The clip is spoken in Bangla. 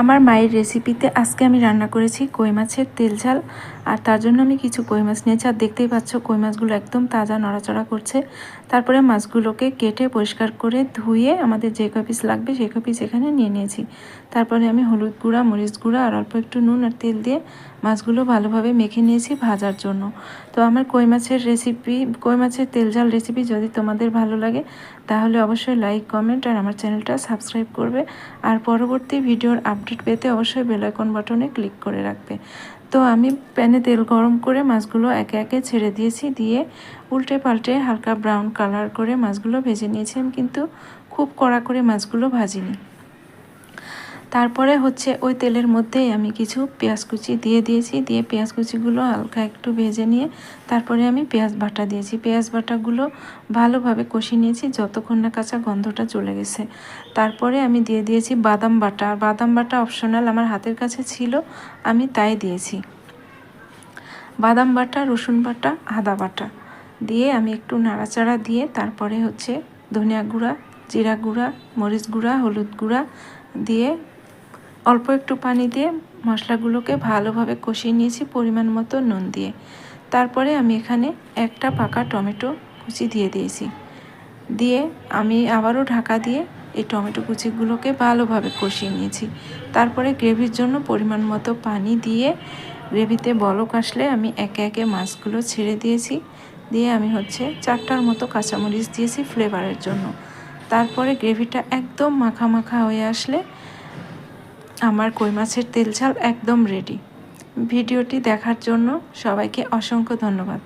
আমার মায়ের রেসিপিতে আজকে আমি রান্না করেছি কই মাছের তেল ঝাল। আর তার জন্য আমি কিছু কই মাছ নিয়েছি। আর দেখতেই পাচ্ছ কই মাছগুলো একদম তাজা নড়াচড়া করছে। তারপরে মাছগুলোকে কেটে পরিষ্কার করে ধুয়ে আমাদের যে কপিস লাগবে সেই কপিস এখানে নিয়ে নিয়েছি। তারপরে আমি হলুদ গুঁড়া, মরিচ গুঁড়া আর অল্প একটু নুন আর তেল দিয়ে মাছগুলো ভালোভাবে মেখে নিয়েছি ভাজার জন্য। তো আমার কই মাছের রেসিপি কই মাছের তেল ঝাল রেসিপি যদি তোমাদের ভালো লাগে, তাহলে অবশ্যই লাইক কমেন্ট আর আমার চ্যানেলটা সাবস্ক্রাইব করবে। আর পরবর্তী ভিডিওর আপডেট পেতে অবশ্যই বেলাইকন বাটনে ক্লিক করে রাখবে। তো আমি প্যানে তেল গরম করে মাছগুলো একে একে ছেড়ে দিয়েছি, দিয়ে উল্টে পাল্টে হালকা ব্রাউন কালার করে মাছগুলো ভেজে নিয়েছি। আমি কিন্তু খুব কড়া করে মাছগুলো ভাজিনি। তারপরে হচ্ছে ওই তেলের মধ্যেই আমি কিছু পেঁয়াজ কুচি দিয়ে দিয়েছি, দিয়ে পেঁয়াজ কুচিগুলো হালকা একটু ভেজে নিয়ে তারপরে আমি পেঁয়াজ বাটা দিয়েছি। পেঁয়াজ বাটাগুলো ভালোভাবে কষিয়ে নিয়েছি, যতক্ষণ না কাঁচা গন্ধটা চলে গেছে। তারপরে আমি দিয়ে দিয়েছি বাদাম বাটা। আর বাদাম বাটা অপশনাল আমার হাতের কাছে ছিল, আমি তাই দিয়েছি। বাদাম বাটা, রসুন বাটা, আদা বাটা দিয়ে আমি একটু নাড়াচাড়া দিয়ে তারপরে হচ্ছে ধনিয়া গুঁড়া, জিরা গুঁড়া, মরিচ গুঁড়া, হলুদ গুঁড়া দিয়ে অল্প একটু পানি দিয়ে মশলাগুলোকে ভালোভাবে কষিয়ে নিয়েছি পরিমাণ মতো নুন দিয়ে। তারপরে আমি এখানে একটা পাকা টমেটো কুচি দিয়ে দিয়েছি। দিয়ে আমি আবারও ঢাকা দিয়ে এই টমেটো কুচিগুলোকে ভালোভাবে কষিয়ে নিয়েছি। তারপরে গ্রেভির জন্য পরিমাণ মতো পানি দিয়ে গ্রেভিতে বলক আসলে আমি একে একে মাছগুলো ছেড়ে দিয়েছি। দিয়ে আমি হচ্ছে চারটার মতো কাঁচামরিচ দিয়েছি ফ্লেভারের জন্য। তারপরে গ্রেভিটা একদম মাখা মাখা হয়ে আসলে আমার কই মাছের তেল ঝাল একদম রেডি ভিডিওটি দেখার জন্য সবাইকে অসংখ্য ধন্যবাদ।